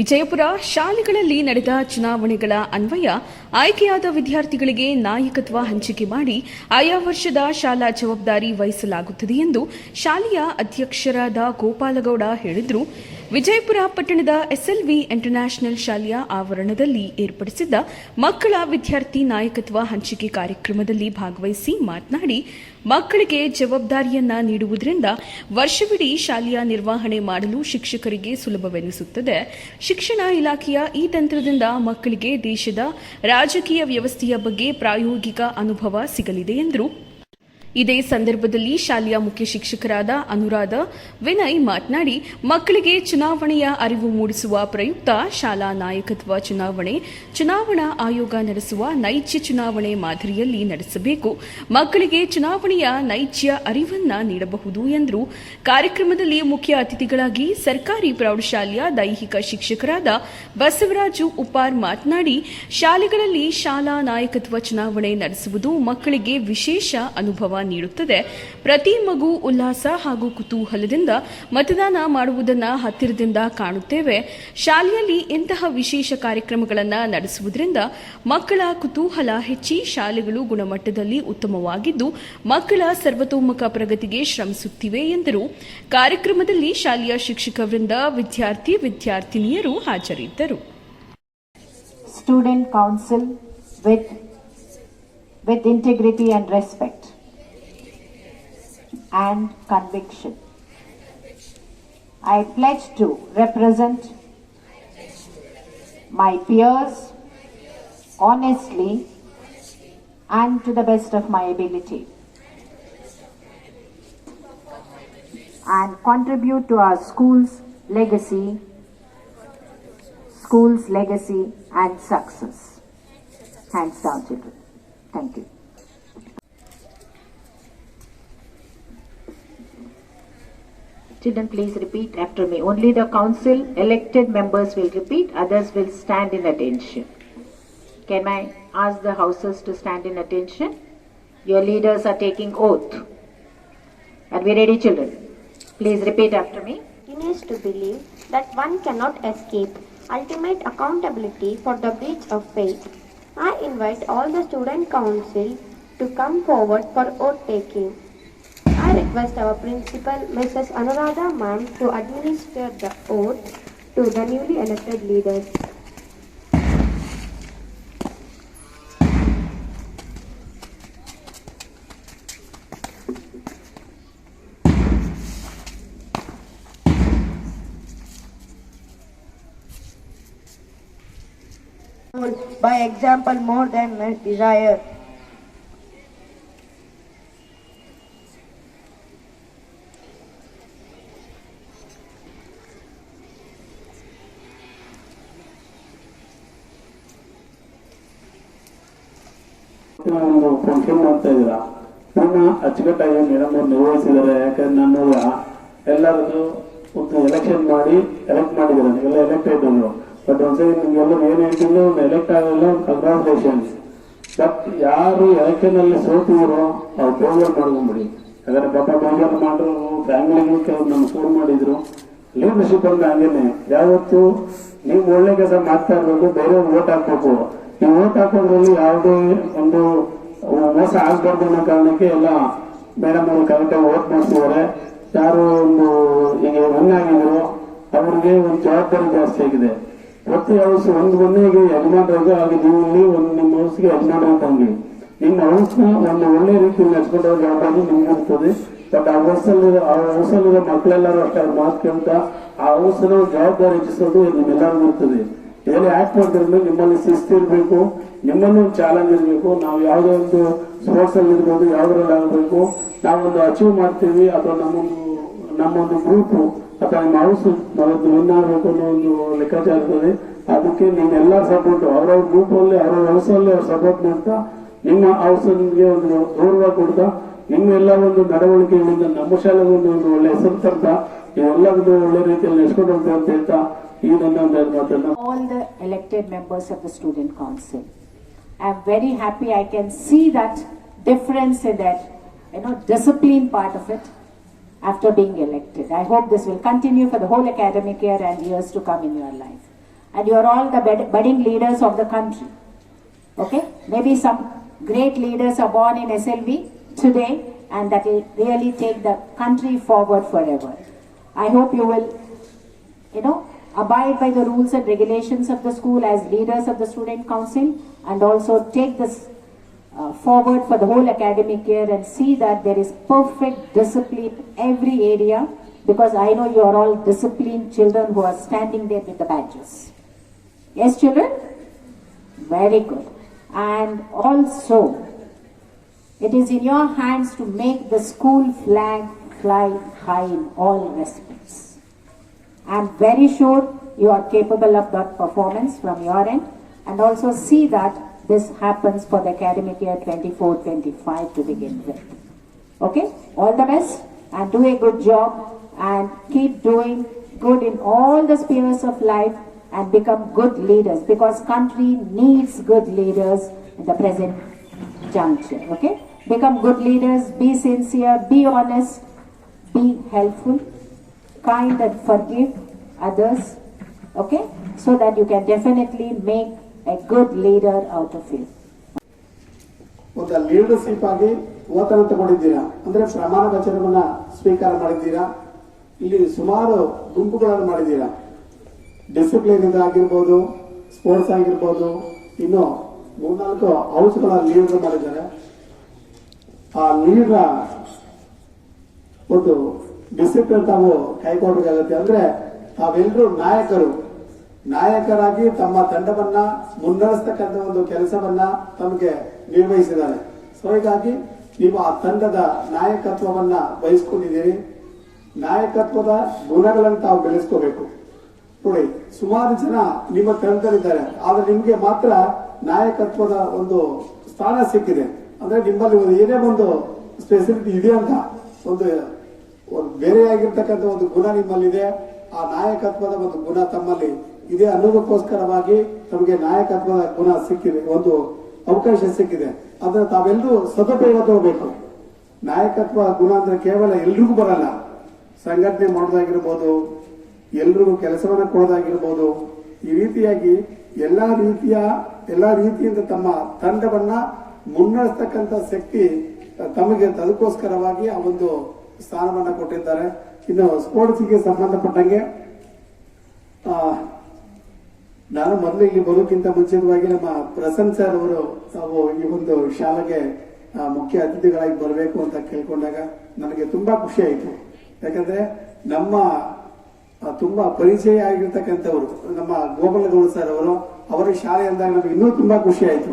ವಿಜಯಪುರ ಶಾಲೆಗಳಲ್ಲಿ ನಡೆದ ಚುನಾವಣೆಗಳ ಅನ್ವಯ ಆಯ್ಕೆಯಾದ ವಿದ್ಯಾರ್ಥಿಗಳಿಗೆ ನಾಯಕತ್ವ ಹಂಚಿಕೆ ಮಾಡಿ ಆಯಾ ವರ್ಷದ ಶಾಲಾ ಜವಾಬ್ದಾರಿ ವಹಿಸಲಾಗುತ್ತದೆ ಎಂದು ಶಾಲೆಯ ಅಧ್ಯಕ್ಷರಾದ ಗೋಪಾಲಗೌಡ ಹೇಳಿದರು. ವಿಜಯಪುರ ಪಟ್ಟಣದ ಎಸ್ಎಲ್ವಿ ಇಂಟರ್ನ್ಯಾಷನಲ್ ಶಾಲೆಯ ಆವರಣದಲ್ಲಿ ಏರ್ಪಡಿಸಿದ್ದ ಮಕ್ಕಳ ವಿದ್ಯಾರ್ಥಿ ನಾಯಕತ್ವ ಹಂಚಿಕೆ ಕಾರ್ಯಕ್ರಮದಲ್ಲಿ ಭಾಗವಹಿಸಿ ಮಾತನಾಡಿ, ಮಕ್ಕಳಿಗೆ ಜವಾಬ್ದಾರಿಯನ್ನ ನೀಡುವುದರಿಂದ ವರ್ಷವಿಡೀ ಶಾಲೆಯ ನಿರ್ವಹಣೆ ಮಾಡಲು ಶಿಕ್ಷಕರಿಗೆ ಸುಲಭವೆನಿಸುತ್ತದೆ. ಶಿಕ್ಷಣ ಇಲಾಖೆಯ ಈ ತಂತ್ರದಿಂದ ಮಕ್ಕಳಿಗೆ ದೇಶದ ರಾಜಕೀಯ ವ್ಯವಸ್ಥೆಯ ಬಗ್ಗೆ ಪ್ರಾಯೋಗಿಕ ಅನುಭವ ಸಿಗಲಿದೆ ಎಂದರು. ಇದೇ ಸಂದರ್ಭದಲ್ಲಿ ಶಾಲೆಯ ಮುಖ್ಯ ಶಿಕ್ಷಕರಾದ ಅನುರಾಧ ವಿನಯ್ ಮಾತನಾಡಿ, ಮಕ್ಕಳಿಗೆ ಚುನಾವಣೆಯ ಅರಿವು ಮೂಡಿಸುವ ಪ್ರಯುಕ್ತ ಶಾಲಾ ನಾಯಕತ್ವ ಚುನಾವಣೆ, ಚುನಾವಣಾ ಆಯೋಗ ನಡೆಸುವ ನೈಜ ಚುನಾವಣೆ ಮಾದರಿಯಲ್ಲಿ ನಡೆಸಬೇಕು. ಮಕ್ಕಳಿಗೆ ಚುನಾವಣೆಯ ನೈಜ ಅರಿವನ್ನ ನೀಡಬಹುದು ಎಂದರು. ಕಾರ್ಯಕ್ರಮದಲ್ಲಿ ಮುಖ್ಯ ಅತಿಥಿಗಳಾಗಿ ಸರ್ಕಾರಿ ಪ್ರೌಢಶಾಲೆಯ ದೈಹಿಕ ಶಿಕ್ಷಕರಾದ ಬಸವರಾಜು ಉಪಾರ್ ಮಾತನಾಡಿ, ಶಾಲೆಗಳಲ್ಲಿ ಶಾಲಾ ನಾಯಕತ್ವ ಚುನಾವಣೆ ನಡೆಸುವುದು ಮಕ್ಕಳಿಗೆ ವಿಶೇಷ ಅನುಭವ ನೀಡುತ್ತದೆ. ಪ್ರತಿ ಮಗು ಉಲ್ಲಾಸ ಹಾಗೂ ಕುತೂಹಲದಿಂದ ಮತದಾನ ಮಾಡುವುದನ್ನು ಹತ್ತಿರದಿಂದ ಕಾಣುತ್ತೇವೆ. ಶಾಲೆಯಲ್ಲಿ ಇಂತಹ ವಿಶೇಷ ಕಾರ್ಯಕ್ರಮಗಳನ್ನು ನಡೆಸುವುದರಿಂದ ಮಕ್ಕಳ ಕುತೂಹಲ ಹೆಚ್ಚಿ ಶಾಲೆಗಳು ಗುಣಮಟ್ಟದಲ್ಲಿ ಉತ್ತಮವಾಗಿದ್ದು, ಮಕ್ಕಳ ಸರ್ವತೋಮುಖ ಪ್ರಗತಿಗೆ ಶ್ರಮಿಸುತ್ತಿವೆ ಎಂದರು. ಕಾರ್ಯಕ್ರಮದಲ್ಲಿ ಶಾಲೆಯ ಶಿಕ್ಷಕ ವೃಂದ, ವಿದ್ಯಾರ್ಥಿ, ವಿದ್ಯಾರ್ಥಿನಿಯರು ಹಾಜರಿದ್ದರು. Student council with with integrity and respect. And conviction i pledge to represent my peers honestly and to the best of my ability and contribute to our school's legacy school's legacy and success. Hands down, children. Thank you. Children, please repeat after me. Only the council elected members will repeat, others will stand in attention. Can I ask the houses to stand in attention? Your leaders are taking oath. Are we ready, children? Please repeat after me. continues to believe that one cannot escape ultimate accountability for the breach of faith. I invite all the student council to come forward for oath taking. I request our principal, Mrs. Anuradha ma'am, to administer the oath to the newly elected leaders. by example more than desire. ಒಂದು function ಮಾಡ್ತಾ ಇದ್ದೀರಾ? ನನ್ನ ಅಚ್ಚುಕಟ್ಟಾಗಿ madam ಅವ್ರು ನಿರ್ವಹಿಸಿದ್ದಾರೆ, ಯಾಕಂದ್ರೆ ನನ್ನ ಒಂದು ಎಲೆಕ್ಷನ್ ಮಾಡಿ ಎಲೆಕ್ಟ್ ಮಾಡಿದ್ದಾರೆ, ಎಲ್ಲ ಎಲೆಕ್ಟ್ ಆಯ್ತು ಬಟ್ ಒಂದ್ಸರಿ ನಿಮ್ಗೆಲ್ಲ ಏನ್ ಹೇಳ್ತಿದ್ರು ಎಲೆಕ್ಟ್ ಆಗಲ್ಲ ಕಂಗ್ರಾಚುಲೇಷನ್ ಬಟ್ ಯಾರು ಎಲೆಕ್ಷನ್ ಅಲ್ಲಿ ಸೋತಿದ್ರು, ಅವ್ರು ಬೇಜಾರ್ ಮಾಡ್ಕೊಂಡ್ಬಿಡಿ ಯಾಕಂದ್ರೆ ಪಾಪ ಬೇಜಾರು ಮಾಡ್ರು ಫ್ಯಾಮಿಲಿಗೂ ಕೆಲವು ನಮ್ಗೆ ಫೋನ್ ಮಾಡಿದ್ರು. ಲೀಡರ್ಶಿಪ್ ಅಂದ್ರೆ ಹಂಗೇನೆ. ಯಾವತ್ತು ನೀವು ಒಳ್ಳೆ ಕೆಲಸ ಮಾಡ್ತಾ ಇರ್ಬೇಕು ಬೇರೆ ಓಟ್ ಹಾಕ್ಬೇಕು. ನೀವು ಓಟ್ ಹಾಕೋದ್ರಲ್ಲಿ ಯಾವುದೇ ಒಂದು ಮೋಸ ಆಗ್ಬಾರ್ದು ಅನ್ನೋ ಕಾರಣಕ್ಕೆ ಎಲ್ಲ ಮೇಡಮ್ ಅವರು ಕರೆಕ್ಟಾಗಿ ಓಟ್ ಮಾಡಿಸಿದ್ದಾರೆ ಯಾರು ಒಂದು ಈಗ ಆಗಿದ್ರು ಅವ್ರಿಗೆ ಒಂದು ಜವಾಬ್ದಾರಿ ಜಾಸ್ತಿ ಆಗಿದೆ. ಪ್ರತಿ ಹೌಸ್ ಒಂದು ಮನೆಗೆ ಯಜಮಾನರಾಗ ಹಾಗೆ ನೀವು ಒಂದು ನಿಮ್ಮ ಹೌಸ್ಗೆ ಯಜಮಾನ ಇದ್ದಂಗೆ ನಿಮ್ಮ ಹೌಸ್ನ ಒಂದು ಒಳ್ಳೆ ರೀತಿಯಲ್ಲಿ ನಡೆಸ್ಕೊಂಡು ಜವಾಬ್ದಾರಿ ನಿಮ್ಗೆ ಇರ್ತದೆ ಬಟ್ ಆ ಹೌಸಲ್ಲಿ ಆ ಹೌಸಲ್ಲಿರೋ ಮಕ್ಕಳೆಲ್ಲರೂ ಅಷ್ಟೇ ಮಾತು ಕೇಳ್ತಾ, ಆ ಹೌಸನ್ನು ಜವಾಬ್ದಾರಿ ಹೆಚ್ಚಿಸೋದು ನಿಮ್ಮೆಲ್ಲರಿಗೂ ಇರ್ತದೆ. ಇದರಲ್ಲಿ ಆಕ್ಟ್ ಮಾಡ್ತಿರೋದು ನಿಮ್ಮಲ್ಲಿ ಶಿಸ್ತು ಇರಬೇಕು, ನಿಮ್ಮಲ್ಲೂ ಒಂದು ಚಾಲೆಂಜ್ ಇರಬೇಕು, ನಾವು ಯಾವುದೋ ಒಂದು ಸ್ಪೋರ್ಟ್ಸ್ ಅಲ್ಲಿ ಇರ್ಬೋದು, ಯಾವ್ದ್ರಲ್ಲಿ ಆಗಬೇಕು, ನಾವೊಂದು ಅಚೀವ್ ಮಾಡ್ತೀವಿ, ಅಥವಾ ನಮ್ಮೊಂದು ನಮ್ಮೊಂದು ಗ್ರೂಪ್ ಅಥವಾ ನಿಮ್ಮ ಹೌಸ್ ನಾವೊಂದು ವಿನ್ ಆಗಬೇಕು ಅನ್ನೋ ಒಂದು ಲೆಕ್ಕಾಚಾರ ಇರ್ತದೆ. ಅದಕ್ಕೆ ನಿಮ್ಮೆಲ್ಲ ಸಪೋರ್ಟ್ ಅವರವ್ರ ಗ್ರೂಪ್ ಅಲ್ಲಿ, ಅವ್ರವ್ರ ಹೌಸ್ ಅಲ್ಲಿ ಅವ್ರು ಸಪೋರ್ಟ್ ಮಾಡ್ತಾ ನಿಮ್ಮ ಹೌಸ್ ನಿಮಗೆ ಒಂದು ಗೌರವ ಕೊಡ್ತಾ ನಿಮ್ಮೆಲ್ಲ ಒಂದು ನಡವಳಿಕೆಗಳಿಂದ ನಮ್ಮ ಶಾಲೆಗೆ ಒಂದು ಒಳ್ಳೆ ಹೆಸರು ತರ್ತಾ ಇವೆಲ್ಲ ಒಂದು ಒಳ್ಳೆ ರೀತಿಯಲ್ಲಿ ನಡೆಸ್ಕೊಂಡು ಹೋಗ್ತಾ ಅಂತ ಹೇಳ್ತಾ All the elected members of the student council. I'm very happy I can see that difference in that, you know, discipline part of it after being elected. I hope this will continue for the whole academic year and years to come in your life. And you're all the budding leaders of the country. Okay? Maybe some great leaders are born in SLV today and that will really take the country forward forever. I hope you will, you know, abide by the rules and regulations of the school as leaders of the student council and also take this uh, forward for the whole academic year and see that there is perfect discipline every area because I know you are all disciplined children who are standing there with the badges. Yes, children? Very good. And also, it is in your hands to make the school flag fly high in all respects. I am very sure you are capable of that performance from your end and also see that this happens for the academic year 24-25 to begin with. Okay, all the best and do a good job and keep doing good in all the spheres of life and become good leaders because country needs good leaders in the present juncture. Okay, become good leaders, be sincere, be honest, be helpful, kind and forgive others. Okay, so that you can definitely make a good leader out of you. ಒಂದು leadership ಆಗಿ ಓತನ ತಗೊಂಡಿದ್ದೀರಾ ಅಂದ್ರೆ ಪ್ರಮಾಣ ವಚನವನ್ನ ಸ್ವೀಕಾರ ಮಾಡಿದ್ದೀರಾ ಇಲ್ಲಿ ಸುಮಾರು ಗುಂಪುಗಳನ್ನು ಮಾಡಿದ್ದೀರಾ ಡಿಸಿಪ್ಲಿನ್ ಆಗಿರ್ಬೋದು ಸ್ಪೋರ್ಟ್ಸ್ ಆಗಿರ್ಬೋದು ಇನ್ನು ಮೂರ್ನಾಲ್ಕು ಹೌಸ್ಗಳ ಲೀಡರ್ ಮಾಡಿದ್ದಾರೆ ಆ ಲೀಡರ್ ಒಂದು ಡಿಸಿಪ್ಲಿನ್ ತಾವು ಕೈಗೊಳ್ಳಬೇಕಾಗುತ್ತೆ ಅಂದ್ರೆ ತಾವೆಲ್ಲರೂ ನಾಯಕರು. ನಾಯಕರಾಗಿ ತಮ್ಮ ತಂಡವನ್ನ ಮುನ್ನಡೆಸ್ತಕ್ಕಂಥ ಒಂದು ಕೆಲಸವನ್ನ ತಮಗೆ ನಿರ್ವಹಿಸಿದ್ದಾರೆ. ಸೊ ಹೀಗಾಗಿ ನೀವು ಆ ತಂಡದ ನಾಯಕತ್ವವನ್ನ ವಹಿಸ್ಕೊಂಡಿದ್ದೀರಿ ನಾಯಕತ್ವದ ಗುಣಗಳನ್ನು ತಾವು ಬೆಳೆಸ್ಕೋಬೇಕು. ನೋಡಿ, ಸುಮಾರು ಜನ ನಿಮ್ಮ ತಂಡದಲ್ಲಿದ್ದಾರೆ. ಆದ್ರೆ ನಿಮ್ಗೆ ಮಾತ್ರ ನಾಯಕತ್ವದ ಒಂದು ಸ್ಥಾನ ಸಿಕ್ಕಿದೆ. ಅಂದ್ರೆ ನಿಮ್ಮಲ್ಲಿ ಒಂದು ಏನೇ ಒಂದು ಸ್ಪೆಸಿಲಿಟಿ ಇದೆ ಅಂತ ಒಂದು ಒಂದು ಬೇರೆಯಾಗಿರ್ತಕ್ಕಂಥ ಒಂದು ಗುಣ ನಿಮ್ಮಲ್ಲಿದೆ, ಆ ನಾಯಕತ್ವದ ಒಂದು ಗುಣ ತಮ್ಮಲ್ಲಿ ಇದೆ ಅನ್ನೋದಕ್ಕೋಸ್ಕರವಾಗಿ ತಮಗೆ ನಾಯಕತ್ವದ ಗುಣ ಸಿಕ್ಕಿದೆ, ಒಂದು ಅವಕಾಶ ಸಿಕ್ಕಿದೆ. ಅದನ್ನ ತಾವೆಲ್ಲರೂ ಸದುಪಯೋಗ ತಗೋಬೇಕು. ನಾಯಕತ್ವ ಗುಣ ಅಂದ್ರೆ ಕೇವಲ ಎಲ್ರಿಗೂ ಬರಲ್ಲ. ಸಂಘಟನೆ ಮಾಡೋದಾಗಿರ್ಬೋದು, ಎಲ್ರಿಗೂ ಕೆಲಸವನ್ನ ಕೊಡೋದಾಗಿರ್ಬೋದು, ಈ ರೀತಿಯಾಗಿ ಎಲ್ಲಾ ರೀತಿಯ, ಎಲ್ಲಾ ರೀತಿಯಿಂದ ತಮ್ಮ ತಂಡವನ್ನ ಮುನ್ನಡೆಸ್ತಕ್ಕಂಥ ಶಕ್ತಿ ತಮಗೆ ಅದಕ್ಕೋಸ್ಕರವಾಗಿ ಆ ಒಂದು ಸ್ಥಾನವನ್ನ ಕೊಟ್ಟಿದ್ದಾರೆ. ಇನ್ನು ಸ್ಪೋರ್ಟ್ಸ್ಗೆ ಸಂಬಂಧಪಟ್ಟಂಗೆ ನಾನು ಮೊದಲು ಇಲ್ಲಿ ಬರೋಕ್ಕಿಂತ ಮುಂಚಿತವಾಗಿ ನಮ್ಮ ಪ್ರಸನ್ ಸರ್ ಅವರು ತಾವು ಈ ಒಂದು ಶಾಲೆಗೆ ಮುಖ್ಯ ಅತಿಥಿಗಳಾಗಿ ಬರಬೇಕು ಅಂತ ಕೇಳ್ಕೊಂಡಾಗ ನನಗೆ ತುಂಬಾ ಖುಷಿ ಆಯಿತು. ಯಾಕಂದ್ರೆ ನಮ್ಮ ತುಂಬಾ ಪರಿಚಯ ಆಗಿರ್ತಕ್ಕಂಥವ್ರು, ನಮ್ಮ ಗೋಪಾಲಗೌಡ ಸರ್ ಅವರು, ಅವರ ಶಾಲೆ ಅಂದಾಗ ನಮ್ಗೆ ಇನ್ನೂ ತುಂಬಾ ಖುಷಿ ಆಯಿತು.